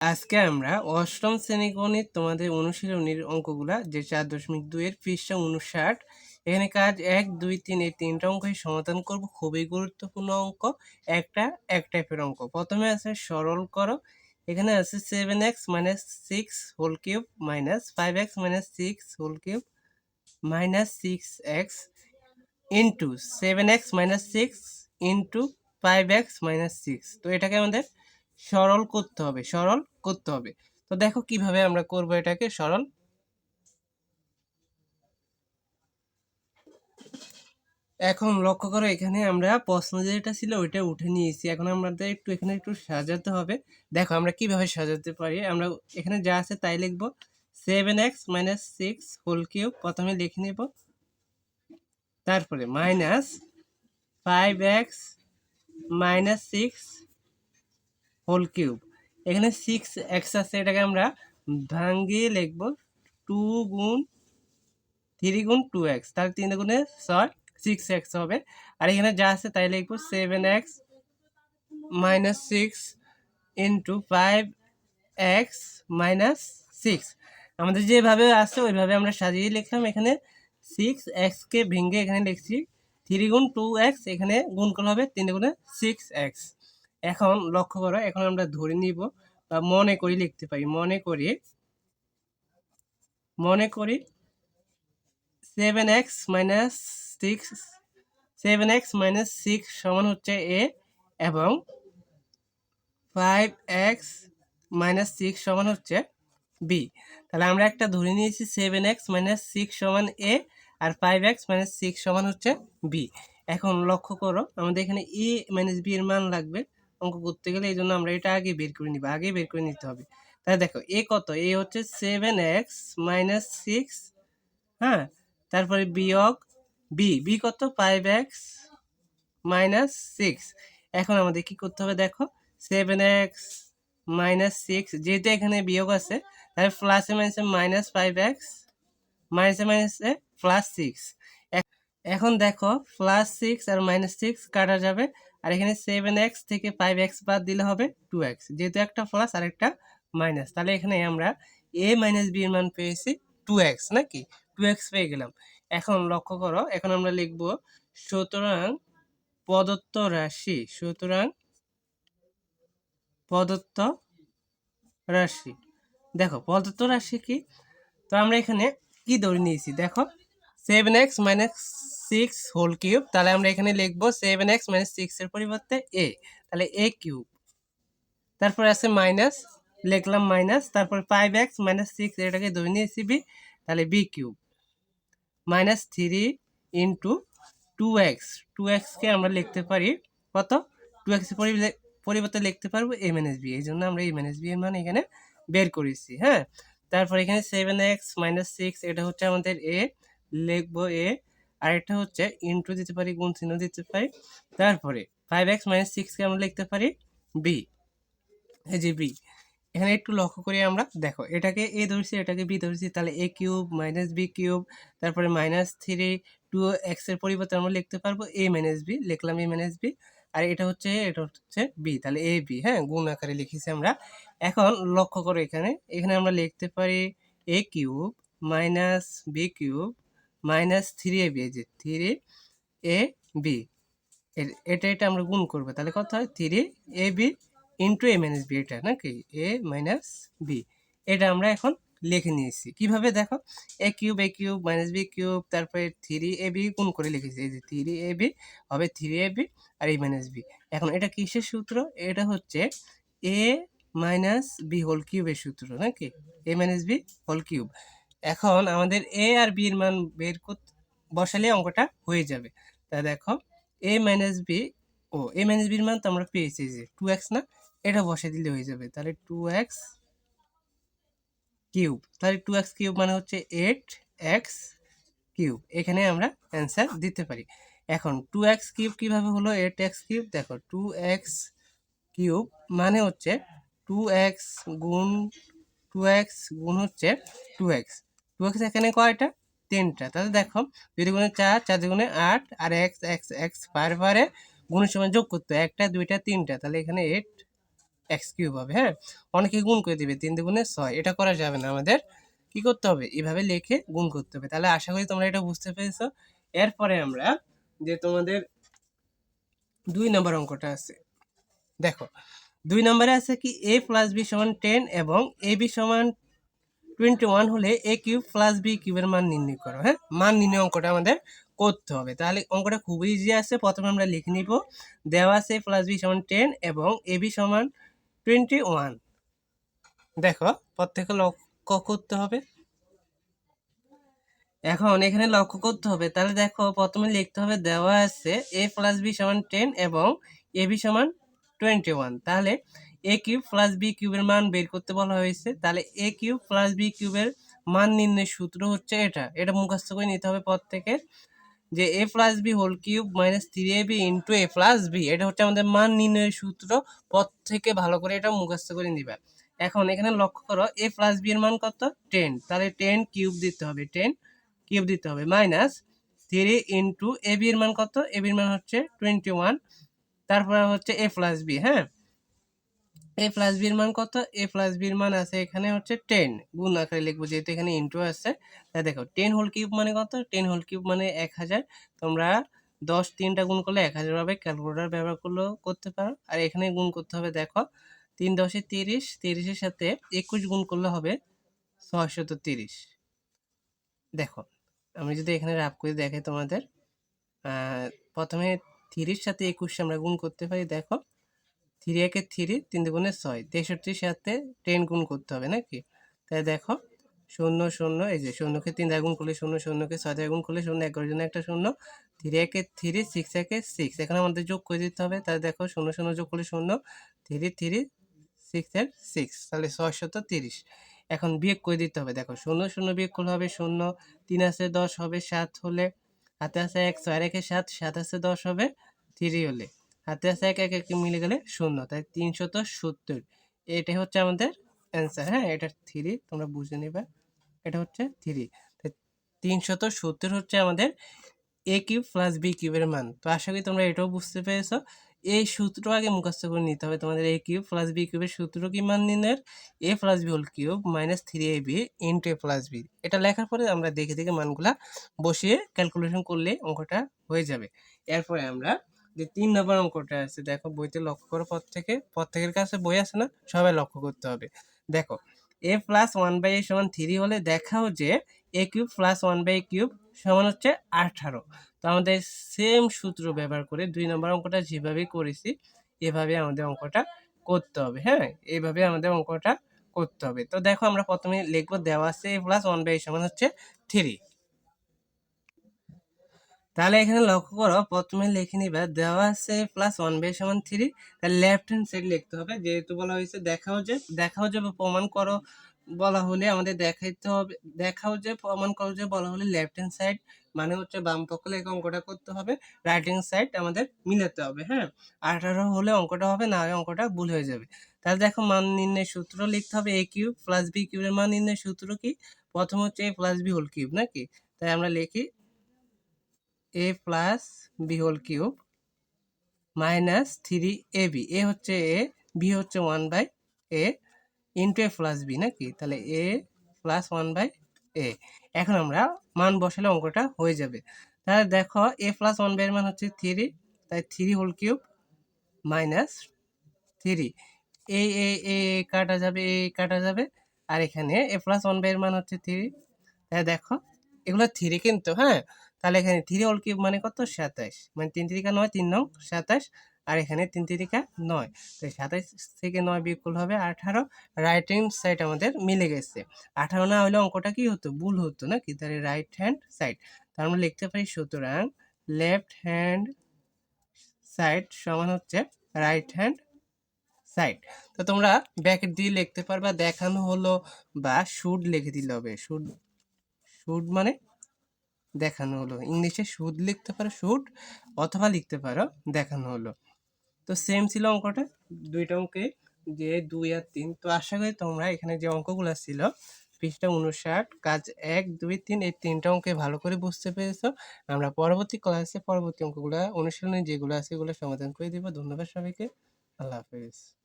আজকে আমরা অষ্টম শ্রেণি গণিত তোমাদের অনুশীলনীর অঙ্কগুলা, যে চার দশমিক দুইয়ের পৃষ্ঠা উনষাট, এখানে কাজ এক, দুই, তিন, এই তিনটা অঙ্কই সমাধান করব। খুবই গুরুত্বপূর্ণ অঙ্ক, একটা, এক টাইপের অঙ্ক। প্রথমে আছে সরল করো, এখানে আছে seven X minus six whole cube minus five X minus six whole cube minus six X into seven X minus six into five X minus six তো এটাকে আমাদের সরল করতে হবে, সরল করতে হবে। তো দেখো কীভাবে আমরা করব এটাকে, সরল। এখন লক্ষ্য করো এখানে আমরা প্রশ্ন যেটা ছিল ওইটা উঠে নিয়েছি। এখন আমাদের একটু এখানে একটু সাজাতে হবে। দেখো আমরা কীভাবে সাজাতে পারি, আমরা এখানে যা আছে তাই লিখব। Seven X minus six whole cube প্রথমে লিখে নেব। তারপরে minus five X minus six whole cube এখানে সিক্স এক্স আছে, এটাকে আমরা ভাঙ্গিয়ে লিখব টু গুণ থ্রি গুণ টু এক্স তাহলে তিন গুণে ছয় সিক্স এক্স হবে। আর এখানে যা আছে তাই লিখব seven X minus six into five X minus six আমাদের যেভাবে আছে, ওইভাবে আমরা সাজিয়ে লিখলাম। এখানে সিক্স এক্সকে ভেঙে এখানে লিখছি থ্রি গুণ টু এক্স এখানে গুণ করলে হবে তিন গুণে সিক্স এক্স এখন লক্ষ্য করো, এখন আমরা ধরে নিব বা মনে করি লিখতে পারি। মনে করি মনে করি seven X minus six seven X minus six সমান হচ্ছে এ এবং ফাইভ এক্স মাইনাস সিক্স সমান হচ্ছে বি তাহলে আমরা একটা ধরে নিয়েছি সেভেন এক্স মাইনাস সিক্স সমান এ আর ফাইভ এক্স মাইনাস সিক্স সমান হচ্ছে বি এখন লক্ষ্য করো, আমাদের এখানে এ মাইনাস বি এর মান লাগবে। অঙ্ক করতে গেলে এই জন্য আমরা এটা আগে বের করে নিব, আগে বের করে নিতে হবে। তাহলে দেখো, এ কত? এ হচ্ছে সেভেন এক্স মাইনাস সিক্স হ্যাঁ? তারপরে বিয়োগ বি বি কত? ফাইভ এক্স মাইনাস সিক্স এখন আমাদের কি করতে হবে দেখো সেভেন এক্স মাইনাস সিক্স যেহেতু এখানে বিয়োগ আছে, তাহলে প্লাসে মাইনাসে মাইনাস ফাইভ এক্স মাইনাসে মাইনাসে প্লাস সিক্স এখন দেখো প্লাস সিক্স আর মাইনাস সিক্স কাটা যাবে। আর এখানে সেভেন এক্স থেকে ফাইভ এক্স বাদ দিলে হবে টু এক্স যেহেতু একটা প্লাস আর একটা মাইনাস তাহলে এখানে আমরা এ মাইনাস বি এর মান পেয়েছি টু এক্স নাকি? টু এক্স পেয়ে গেলাম। এখন লক্ষ্য করো, এখন আমরা লিখব, সুতরাং প্রদত্ত রাশি, সুতরাং প্রদত্ত রাশি। দেখো, প্রদত্ত রাশি কি? তো আমরা এখানে কি ধরে নিয়েছি? দেখো seven X minus six whole cube তাহলে আমরা এখানে লিখব সেভেন এক্স মাইনাস সিক্সের পরিবর্তে এ তাহলে এ কিউব তারপর আছে মাইনাস লিখলাম মাইনাস তারপর ফাইভ এক্স মাইনাস সিক্স এটাকে ধরে নিয়েছি বি তাহলে B cube minus three into two X two এক্সকে আমরা লিখতে পারি কত? টু এক্সের পরিবর্তে লিখতে পারব এ মাইনাস বি এই জন্য আমরা এ মাইনাস বি এর মান এখানে বের করেছি হ্যাঁ? তারপর এখানে সেভেন এক্স মাইনাস সিক্স এটা হচ্ছে আমাদের এ লিখব এ আর হচ্ছে ইন্টু দিতে পারি, গুণ চিহ্ন দিতে পারি। তারপরে ফাইভ এক্স মাইনাস সিক্সকে আমরা লিখতে পারি বি এই যে বি এখানে একটু লক্ষ্য করি আমরা। দেখো, এটাকে এ ধরছি, এটাকে বি ধরছি, তাহলে A cube minus B cube তারপরে মাইনাস থ্রি টু এক্সের পরিবর্তে আমরা লিখতে পারব এ মাইনাস বি লিখলাম এ মাইনাস বি আর এটা হচ্ছে এটা হচ্ছে বি তাহলে এ বি হ্যাঁ? গুণ আকারে লিখেছি আমরা। এখন লক্ষ্য করো এখানে এখানে আমরা লিখতে পারি A cube minus B cube minus three A B এই যে থ্রি এ বি এটা এটা আমরা গুণ করব। তাহলে কত হয়? Three A B into A minus B এটা নাকি? এ মাইনাস বি এটা আমরা এখন লিখে নিয়েছি। কীভাবে? দেখো A cube A cube minus B cube তারপরে থ্রি এ বি গুণ করে লিখেছি। এই যে থ্রি এ বি হবে থ্রি এ বি আর এ মাইনাস বি এখন এটা কিসের সূত্র? এটা হচ্ছে এ মাইনাস বি হোল কিউবের সূত্র, নাকি? A minus B whole cube এখন আমাদের এ আর বি এর মান বের করতে বসালে অঙ্কটা হয়ে যাবে। তা দেখো এ মাইনাস বি ও এ মাইনাস বির মান তো আমরা পেয়েছি যে টু এক্স না, এটা বসে দিলে হয়ে যাবে। তাহলে টু এক্স কিউব তাহলে টু এক্স কিউব মানে হচ্ছে এইট এক্স কিউব এখানে আমরা অ্যান্সার দিতে পারি। এখন টু এক্স কিউব কীভাবে হলো? এইট এক্স কিউব দেখো টু এক্স কিউব মানে হচ্ছে টু এক্স গুণ টু এক্স গুণ হচ্ছে টু এক্স টু এখানে কয়টা? তিনটা। তাহলে দেখো, দুই গুণে চার চার দুগুণে আট, আর এক্স এক্স এক্স পারে পারে গুণের সময় যোগ করতে একটা, দুইটা, তিনটা। তাহলে এখানে এইট এক্স কিউব হবে হ্যাঁ? অনেকে গুণ করে দেবে, তিন দুগুণে ছয়। এটা করা যাবে না আমাদের। কি করতে হবে? এভাবে লিখে গুণ করতে হবে। তাহলে আশা করি তোমরা এটা বুঝতে পেরেছ। এরপরে আমরা যে তোমাদের দুই নম্বর অঙ্কটা আছে। দেখো, দুই নম্বরে আছে কি? এ প্লাস বি সমান টেন এবং এ বি সমান টোয়েন্টি ওয়ান হলে এ কিউব প্লাস বি কিউবের মান নির্ণয় করো হ্যাঁ? মান নির্ণয় অঙ্কটা আমাদের করতে হবে। তাহলে অঙ্কটা খুবই ইজি আছে প্রথমে আমরা লিখে নিব, দেওয়া আছে প্লাস বি সমান টেন এবং এ বি সমান টোয়েন্টি ওয়ান দেখো প্রত্যেকে লক্ষ্য করতে হবে। এখন এখানে লক্ষ্য করতে হবে। তাহলে দেখো, প্রথমে লিখতে হবে, দেওয়া আছে এ প্লাস বি সমান টেন এবং এ বি সমান টোয়েন্টি ওয়ান তাহলে এ কিউব প্লাস বি কিউবের মান বের করতে বলা হয়েছে, তাহলে এ কিউব প্লাস বি কিউবের মান নির্ণয়ের সূত্র হচ্ছে এটা। এটা মুখস্থ করে নিতে হবে পর থেকে যে A plus B whole cube minus three A B into A plus B এটা হচ্ছে আমাদের মান নির্ণয়ের সূত্র পর থেকে ভালো করে এটা মুখস্থ করে নিবা। এখন এখানে লক্ষ্য করো এ প্লাস বি এর মান কত? টেন তাহলে টেন কিউব দিতে হবে টেন কিউব দিতে হবে minus three into A B এর মান কত? এ বির মান হচ্ছে টোয়েন্টি ওয়ান তারপরে হচ্ছে এ প্লাস বি হ্যাঁ? এ প্লাস বির মান কত? এ প্লাস বির মান আছে এখানে হচ্ছে টেন গুণ আকারে লিখব, যেহেতু এখানে ইন্টু আছে, তাই দেখো টেন হোল কিউব মানে কত? টেন হোল কিউব মানে এক হাজার। তোমরা দশ তিনটা গুণ করলে এক হাজার হবে ক্যালকুলেটার ব্যবহার করলেও করতে পারো। আর এখানে গুণ করতে হবে, দেখো, তিন দশে তিরিশ, তিরিশের সাথে একুশ গুণ করলে হবে ছয়শত তিরিশ। দেখো, আমি যদি এখানে রাফ করে দেখাই তোমাদের প্রথমে তিরিশ সাথে একুশ আমরা গুণ করতে পারি, দেখো থ্রি একে থ্রি, তিন দুগুণে ছয়। তেষট্টির সাথে টেন গুণ করতে হবে নাকি? তাই দেখো, শূন্য শূন্য, এই যে শূন্যকে তিন দ্বারা করলে শূন্য, শূন্যকে ছয় দ্বারা করলে শূন্য এগারো জন্য একটা শূন্য। থ্রি একে থ্রি, সিক্স একে সিক্স। এখানে আমাদের যোগ করে দিতে হবে। তাই দেখো, শূন্য শূন্য যোগ করলে শূন্য, থ্রি থ্রি, সিক্স এর সিক্স। তাহলে ছয়শত তিরিশ। এখন বিয়োগ করে দিতে হবে। দেখো, শূন্য শূন্য বিয়োগ করলে হবে শূন্য, তিন আছে দশ হবে সাত হলে হাতে আছে এক, ছয় রেখে সাত সাত আছে দশ হবে থ্রি হলে। হাতে আছে এক এক এক মিলে গেলে? শূন্য। তাই তিনশত সত্তর। এটাই হচ্ছে আমাদের অ্যান্সার হ্যাঁ? এটা থ্রি তোমরা বুঝে নেবে। এটা হচ্ছে থ্রি তাই তিনশত সত্তর হচ্ছে আমাদের এ কিউব প্লাস বি কিউবের মান। তো আশা করি তোমরা এটাও বুঝতে পেরেছ। এই সূত্র আগে মুখস্থ করে নিতে হবে তোমাদের। এ কিউব প্লাস বি কিউবের সূত্র কি মান নির্ণয়ের? A plus B whole cube minus three A B into A plus B এটা লেখার পরে আমরা দেখে দেখে মানগুলা বসিয়ে ক্যালকুলেশন করলে অঙ্কটা হয়ে যাবে। এরপরে আমরা যে তিন নম্বর অঙ্কটা আছে, দেখো বইতে লক্ষ্য করো পর থেকে প্রত্যেকের কাছে বই আছে না, সবাই লক্ষ্য করতে হবে। দেখো A plus one by A সমান থ্রি হলে দেখাও যে A cube plus one by cube সমান হচ্ছে আঠারো। তো আমাদের সেম সূত্র ব্যবহার করে দুই নম্বর অঙ্কটা যেভাবে করেছি, এভাবে আমাদের অঙ্কটা করতে হবে হ্যাঁ? এইভাবে আমাদের অঙ্কটা করতে হবে। তো দেখো আমরা প্রথমে লিখব দেওয়া আছে এ প্লাস ওয়ান বাই সমান হচ্ছে থ্রি তাহলে এখানে লক্ষ্য করো, প্রথমে লিখে নিবা, দেওয়া আছে প্লাস ওয়ান বাই সমান থ্রি তাহলে লেফট হ্যান্ড সাইড লিখতে হবে। যেহেতু বলা হয়েছে দেখাও যে দেখাও যে প্রমাণ করো বলা হলে আমাদের দেখাইতে হবে, দেখাও যে, প্রমাণ করো যে বলা হলে লেফট হ্যান্ড সাইড মানে হচ্ছে বাম পক্ষ লেখে অঙ্কটা করতে হবে রাইট হ্যান্ড সাইড আমাদের মিলাতে হবে হ্যাঁ? আঠারো হলে অঙ্কটা হবে, না হলে অঙ্কটা ভুল হয়ে যাবে। তাহলে দেখো মান নির্ণয়ের সূত্র লিখতে হবে এ কিউব প্লাস বি কিউবের মান নির্ণয়ের সূত্র কি? প্রথম হচ্ছে A plus B whole cube নাকি? তাই আমরা লিখি A plus B whole cube minus three A B A হচ্ছে এ বি হচ্ছে one by A into A plus B নাকি? তাহলে A plus one by A এখন আমরা মান বসালে অঙ্কটা হয়ে যাবে। তাহলে দেখো এ প্লাস ওয়ান বাই এর মান হচ্ছে থ্রি তাই three whole cube minus three A A A কাটা যাবে এ কাটা যাবে। আর এখানে এ প্লাস ওয়ান বাই এর মান হচ্ছে থ্রি তাই দেখো, এগুলো থ্রি কিন্তু হ্যাঁ? তাহলে এখানে থ্রি হোল কিউব মানে কত? সাতাশ মানে তিন তিরিকা নয়, তিন নং সাতাশ আর এখানে তিন তিরিকা নয়। তো সাতাশ থেকে নয় বিয়োগ হবে আঠারো। রাইট হ্যান্ড সাইড আমাদের মিলে গেছে। আঠারো না হলে অঙ্কটা কি হতো? ভুল হতো না কি তাহলে রাইট হ্যান্ড সাইড তার আমরা লিখতে পারি সুতরাং লেফট হ্যান্ড সাইড সমান হচ্ছে রাইট হ্যান্ড সাইড তো তোমরা ব্যাকেট দিয়ে লিখতে পারবা, দেখানো হলো বা শুড লিখে দিলে হবে। শুড শুড মানে দেখানো হলো। ইংলিশে সুদ লিখতে পারো শুট অথবা লিখতে পারো, দেখানো হলো। তো সেম ছিল অঙ্কটা। দুইটা অঙ্কে যে দুই আর তিন। তো আশা করি তোমরা এখানে যে অঙ্কগুলো ছিল, পৃষ্ঠা উনষাট, কাজ এক, দুই, তিন, এই তিনটা অঙ্কে ভালো করে বুঝতে পেরেছ। আমরা পরবর্তী ক্লাসে পরবর্তী অঙ্কগুলো, অনুশীলনে যেগুলো আছে এগুলো সমাধান করে দেবো। ধন্যবাদ সবাইকে। আল্লাহ হাফিজ।